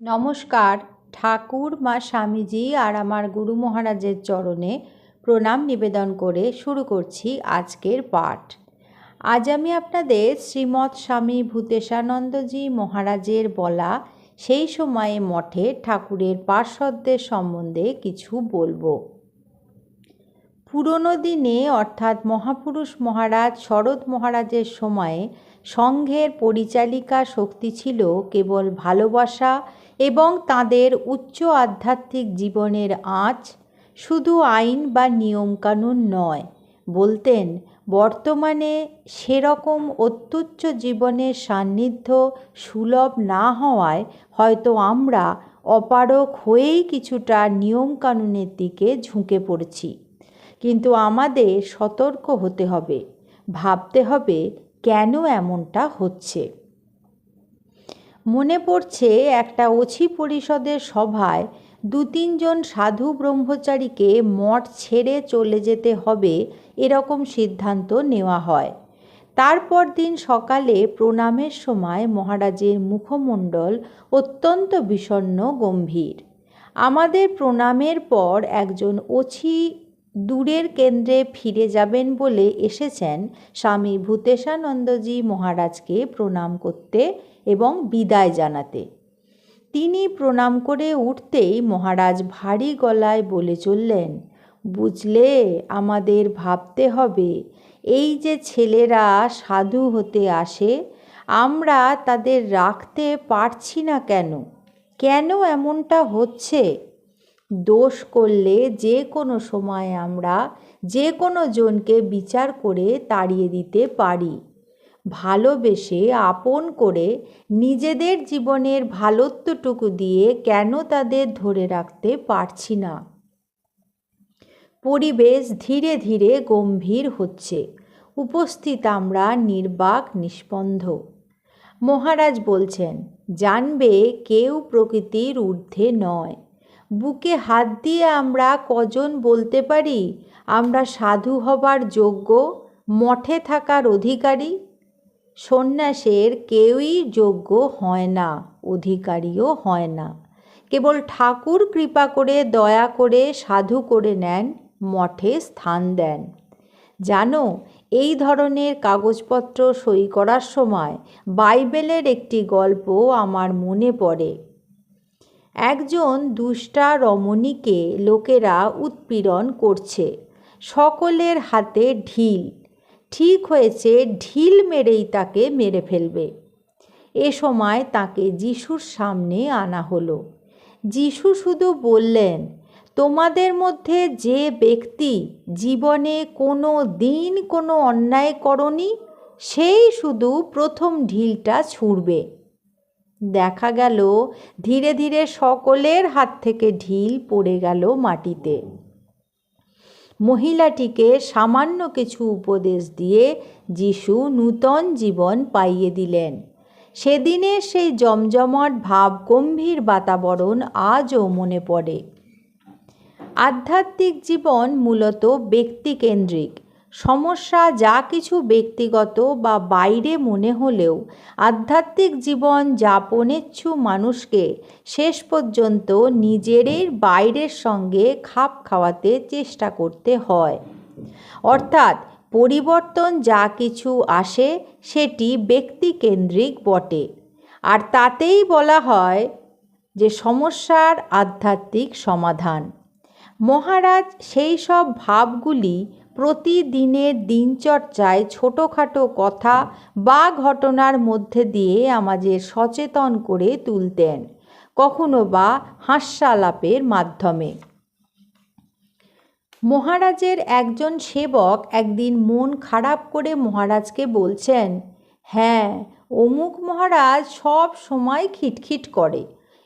নমস্কার, ঠাকুর মা স্বামীজি আর আমার গুরু মহারাজের চরণে প্রণাম নিবেদন করে শুরু করছি আজকের পাঠ। আজ আমি আপনাদের শ্রীমৎ স্বামী ভূতেশানন্দজি মহারাজের বলা সেই সময়ে মঠে ঠাকুরের পার্শ্বদের সম্বন্ধে কিছু বলব। পুরনো দিনে অর্থাৎ মহাপুরুষ মহারাজ শরৎ মহারাজের সময়ে সংঘের পরিচালিকা শক্তি ছিল কেবল ভালোবাসা এবং তাদের উচ্চ আধ্যাত্মিক জীবনের আঁচ, শুধু আইন বা নিয়মকানুন নয়। বলতেন, বর্তমানে সেরকম অত্যুচ্চ জীবনের সান্নিধ্য সুলভ না হওয়ায় হয়তো আমরা অপারক হয়েই কিছুটা নিয়মকানুনের দিকে ঝুঁকে পড়ছি। কিন্তু আমাদের সতর্ক হতে হবে, ভাবতে হবে কেন এমনটা হচ্ছে? মনে পড়ছে একটা অছি পরিষদের সভায় দু তিনজন সাধু ব্রহ্মচারীকে মঠ ছেড়ে চলে যেতে হবে এরকম সিদ্ধান্ত নেওয়া হয়। তারপর দিন সকালে প্রণামের সময় মহারাজের মুখমণ্ডল অত্যন্ত বিষণ্ন গম্ভীর। আমাদের প্রণামের পর একজন অছি দূরের কেন্দ্রে ফিরে যাবেন বলে এসেছেন স্বামী ভূতেশানন্দজি মহারাজকে প্রণাম করতে এবং বিদায় জানাতে। তিনি প্রণাম করে উঠতেই মহারাজ ভারী গলায় বলে চললেন, বুঝলে, আমাদের ভাবতে হবে, এই যে ছেলেরা সাধু হতে আসে, আমরা তাদের রাখতে পারছি না কেন? কেন এমনটা হচ্ছে? দোষ করলে যে কোনো সময় আমরা যে কোনো জনকে বিচার করে তাড়িয়ে দিতে পারি। ভালোবেসে আপন করে নিজেদের জীবনের ভালোত্বটুকু দিয়ে কেন তাদের ধরে রাখতে পারছি না। পরিবেশ ধীরে ধীরে গম্ভীর হচ্ছে। উপস্থিত আমরা নির্বাক নিষ্পন্ধ মহারাজ বলছেন, জানবে কেউ প্রকৃতির ঊর্ধ্বে নয়। বুকে হাত দিয়ে আমরা কজন বলতে পারি? আমরা সাধু হবার যোগ্য, মঠে থাকার অধিকারী? সন্ন্যাসের কেউই যোগ্য হয় না, অধিকারীও হয় না। কেবল ঠাকুর কৃপা করে, দয়া করে, সাধু করে নেন, মঠে স্থান দেন। জানো, এই ধরনের কাগজপত্র সই করার সময় বাইবেলের একটি গল্প আমার মনে পড়ে। একজন দুষ্টা রমণীকে লোকেরা উৎপীড়ন করছে। সকলের হাতে ঢিল। ঠিক হয়েছে, ঢিল মেরেই তাকে মেরে ফেলবে। এ সময় তাকে যিশুর সামনে আনা হলো। যিশু শুধু বললেন, তোমাদের মধ্যে যে ব্যক্তি জীবনে কোনো দিন কোনো অন্যায় করনি, সেই শুধু প্রথম ঢিলটা ছুঁড়বে। দেখা গেল, ধীরে ধীরে সকলের হাত থেকে ঢিল পড়ে গেল মাটিতে। মহিলাটিকে সামান্য কিছু উপদেশ দিয়ে যিশু নূতন জীবন পাইয়ে দিলেন। সেদিনের সেই জমজমাট ভাব গম্ভীর বাতাবরণ আজও মনে পড়ে। আধ্যাত্মিক জীবন মূলত ব্যক্তিকেন্দ্রিক। সমস্যা যা কিছু ব্যক্তিগত বা বাইরে মনে হলেও আধ্যাত্মিক জীবন যাপনেচ্ছু মানুষকে শেষ পর্যন্ত নিজেরই বাইরের সঙ্গে খাপ খাওয়াতে চেষ্টা করতে হয়। অর্থাৎ পরিবর্তন যা কিছু আসে সেটি ব্যক্তিকেন্দ্রিক বটে। আর তাতেই বলা হয় যে সমস্যার আধ্যাত্মিক সমাধান। মহারাজ সেই সব ভাবগুলি প্রতিদিনের দিনচর্চায় ছোটোখাটো কথা বা ঘটনার মধ্যে দিয়ে আমাদের সচেতন করে তুলতেন, কখনো বা হাস্যালাপের মাধ্যমে। মহারাজের একজন সেবক একদিন মন খারাপ করে মহারাজকে বলছেন হ্যাঁ অমুক মহারাজ সব সময় খিটখিট করে,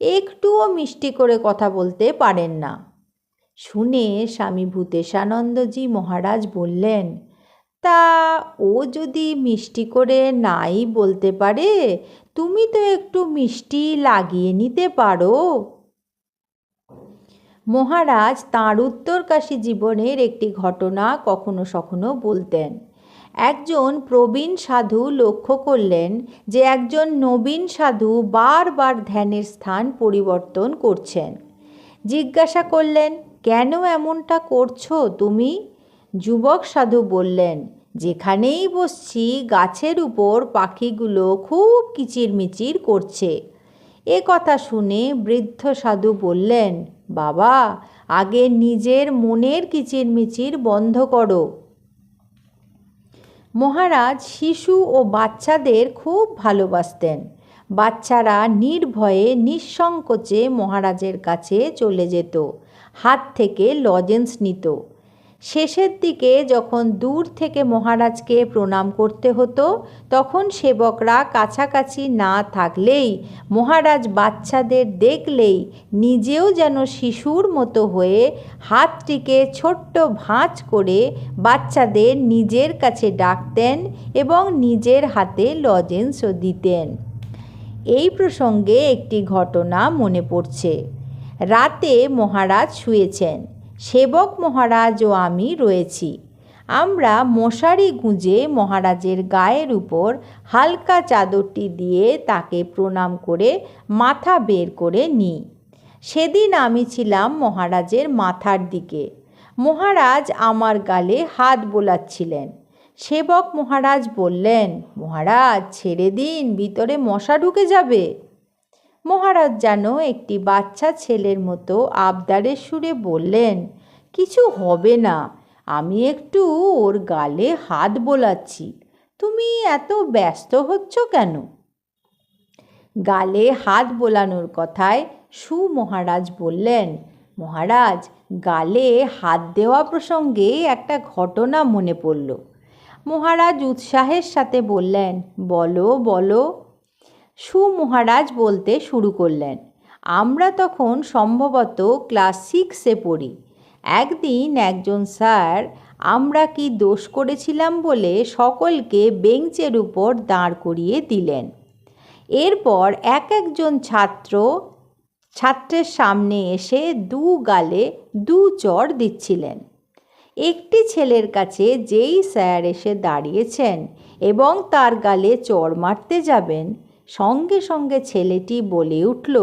একটুও মিষ্টি করে কথা বলতে পারেন না। শুনে স্বামী ভূতেশানন্দজি মহারাজ বললেন, তা ও যদি মিষ্টি করে নাই বলতে পারে, তুমি তো একটু মিষ্টি লাগিয়ে নিতে পারো মহারাজ তাঁর উত্তরকাশী জীবনের একটি ঘটনা কখনো সখনো বলতেন। একজন প্রবীণ সাধু লক্ষ্য করলেন যে একজন নবীন সাধু বারবার ধ্যানের স্থান পরিবর্তন করছেন। জিজ্ঞাসা করলেন কেন এমনটা করছ তুমি? যুবক সাধু বললেন, যেখানেই বসছি গাছের উপর পাখিগুলো খুব কিচিরমিচির করছে। এ কথা শুনে বৃদ্ধ সাধু বললেন, বাবা, আগে নিজের মনের কিচিরমিচির বন্ধ করো। মহারাজ শিশু ও বাচ্চাদের খুব ভালোবাসতেন। বাচ্চারা নির্ভয়ে নিঃসংকোচে মহারাজের কাছে চলে যেত। হাত থেকে লজেন্স নিত। শেষের দিকে যখন দূর থেকে মহারাজকে প্রণাম করতে হতো, তখন সেবকরা কাছাকাছি না থাকলেই মহারাজ বাচ্চাদের দেখলেই নিজেও যেন শিশুর মতো হয়ে হাতটিকে ছোট্ট ভাঁজ করে বাচ্চাদের নিজের কাছে ডাকতেন এবং নিজের হাতে লজেন্সও দিতেন। এই প্রসঙ্গে একটি ঘটনা মনে পড়ছে। রাতে মহারাজ শুয়েছেন। সেবক মহারাজ ও আমি রয়েছি। আমরা মশারি গুঁজে মহারাজের গায়ের উপর হালকা চাদরটি দিয়ে তাকে প্রণাম করে মাথা বের করে নিই। সেদিন আমি ছিলাম মহারাজের মাথার দিকে। মহারাজ আমার গালে হাত বোলাচ্ছিলেন। সেবক মহারাজ বললেন, মহারাজ, ছেড়ে দিন, ভিতরে মশা ঢুকে যাবে। মহারাজ যেন একটি বাচ্চা ছেলের মতো আবদারের সুরে বললেন, কিছু হবে না, আমি একটু ওর গালে হাত বোলাচ্ছি। তুমি এত ব্যস্ত হচ্ছ কেন? গালে হাত বোলানোর কথায় সু মহারাজ বললেন, মহারাজ, গালে হাত দেওয়া প্রসঙ্গে একটা ঘটনা মনে পড়ল। মহারাজ উৎসাহের সাথে বললেন, বলো বলো। সু মহারাজ বলতে শুরু করলেন, আমরা তখন সম্ভবত ক্লাস সিক্সে পড়ি। একদিন একজন স্যার, আমরা কি দোষ করেছিলাম বলে সকলকে বেঞ্চের উপর দাঁড় করিয়ে দিলেন। এরপর এক একজন ছাত্র, ছাত্রের সামনে এসে দু গালে দু চড় দিচ্ছিলেন। একটি ছেলের কাছে যেই স্যার এসে দাঁড়িয়েছেন এবং তার গালে চড় মারতে যাবেন সঙ্গে সঙ্গে ছেলেটি বলে উঠল,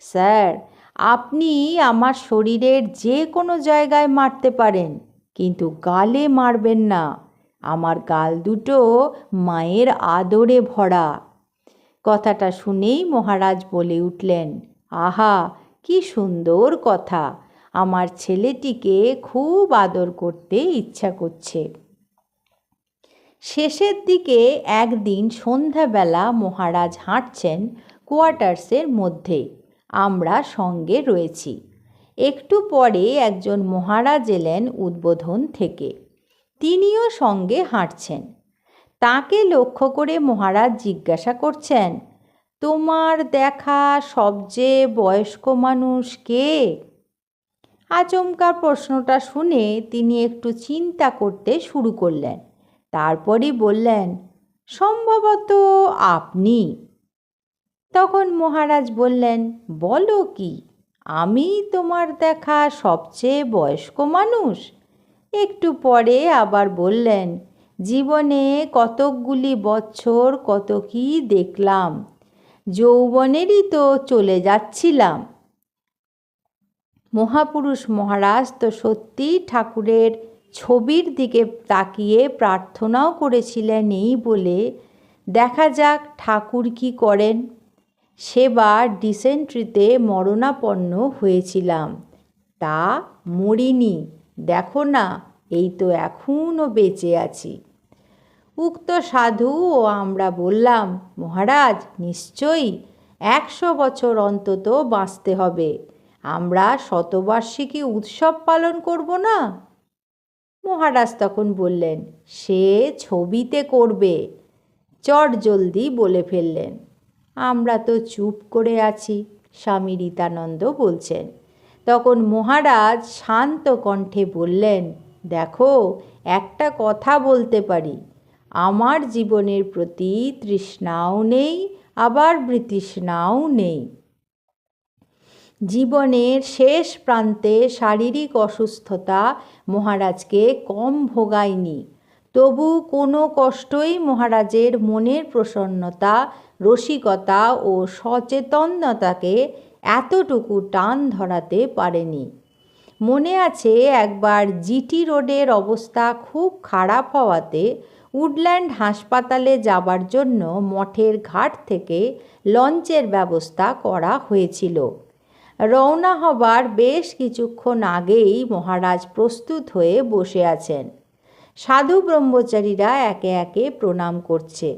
স্যার, আপনি আমার শরীরের যে কোনো জায়গায় মারতে পারেন, কিন্তু গালে মারবেন না। আমার গাল দুটো মায়ের আদরে ভরা। কথাটা শুনেই মহারাজ বলে উঠলেন, আহা, কি সুন্দর কথা। আমার ছেলেটিকে খুব আদর করতে ইচ্ছা করছে। শেষের দিকে একদিন সন্ধ্যাবেলা মহারাজ হাঁটছেন কোয়ার্টার্সের মধ্যে। আমরা সঙ্গে রয়েছি। একটু পরে একজন মহারাজ এলেন উদ্বোধন থেকে। তিনিও সঙ্গে হাঁটছেন। তাকে লক্ষ্য করে মহারাজ জিজ্ঞাসা করছেন, তোমার দেখা সবচেয়ে বয়স্ক মানুষ কে? আচমকা প্রশ্নটা শুনে তিনি একটু চিন্তা করতে শুরু করলেন। তারপরই বললেন, সম্ভবত আপনি। তখন মহারাজ বললেন, বলো কি, আমি তোমার দেখা সবচেয়ে বয়স্ক মানুষ? একটু পরে আবার বললেন, জীবনে কতকগুলি বছর কত কি দেখলাম, যৌবনেরই তো চলে যাচ্ছিলাম। মহাপুরুষ মহারাজ তো সত্যি ঠাকুরের ছবির দিকে তাকিয়ে প্রার্থনাও করেছিলেন এই বলে, দেখা যাক ঠাকুর কি করেন। সেবার ডিসেন্ট্রিতে মরণাপন্ন হয়েছিলাম। তা মরিনি, দেখো না, এই তো এখনও বেঁচে আছি। উক্ত সাধু ও আমরা বললাম, মহারাজ, নিশ্চয়ই একশো বছর অন্তত বাঁচতে হবে। আমরা শতবার্ষিকী উৎসব পালন করব না? মহারাজ তখন বললেন, সে ছবিতে করবে। চট জলদি বলে ফেললেন, আমরা তো চুপ করে আছি, স্বামী রীতানন্দ বলছেন। তখন মহারাজ শান্ত কণ্ঠে বললেন, দেখো, একটা কথা বলতে পারি। আমার জীবনের প্রতি তৃষ্ণাও নেই, আবার বৃতৃষ্ণাও নেই। জীবনের শেষ প্রান্তে শারীরিক অসুস্থতা মহারাজকে কম ভোগায়নি। তবু কোনো কষ্টই মহারাজের মনের প্রসন্নতা, রসিকতা ও সচেতনতাকে এতটুকু টান ধরাতে পারেনি। মনে আছে একবার জিটি রোডের অবস্থা খুব খারাপ হওয়াতে উডল্যান্ড হাসপাতালে যাবার জন্য মঠের ঘাট থেকে লঞ্চের ব্যবস্থা করা হয়েছিল। রওনা হবার বেশ কিছুক্ষণ আগেই মহারাজ প্রস্তুত হয়ে বসে আছেন। সাধু ব্রহ্মচারীরা একে একে প্রণাম করছে।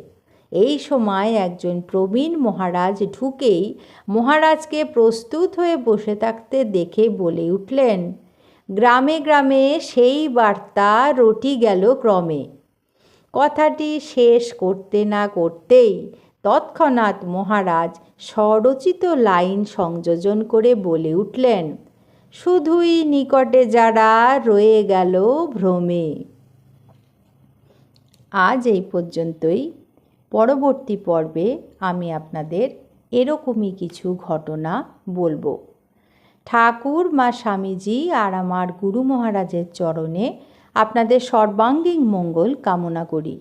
এই সময় একজন প্রবীণ মহারাজ ঢুকেই মহারাজকে প্রস্তুত হয়ে বসে থাকতে দেখে বলে উঠলেন, গ্রামে গ্রামে সেই বার্তা রটি গেল ক্রমে। কথাটি শেষ করতে না করতেই তৎক্ষণাৎ মহারাজ স্বরচিত লাইন সংযোজন করে বলে উঠলেন, শুধুই নিকটে যারা রয়ে গেল ভ্রমে। আজ এই পর্যন্তই। পরবর্তী পর্বে আমি আপনাদের এরকমই কিছু ঘটনা বলব। ঠাকুর মা স্বামীজি আর আমার গুরু মহারাজের চরণে আপনাদের সর্বাঙ্গীন মঙ্গল কামনা করি।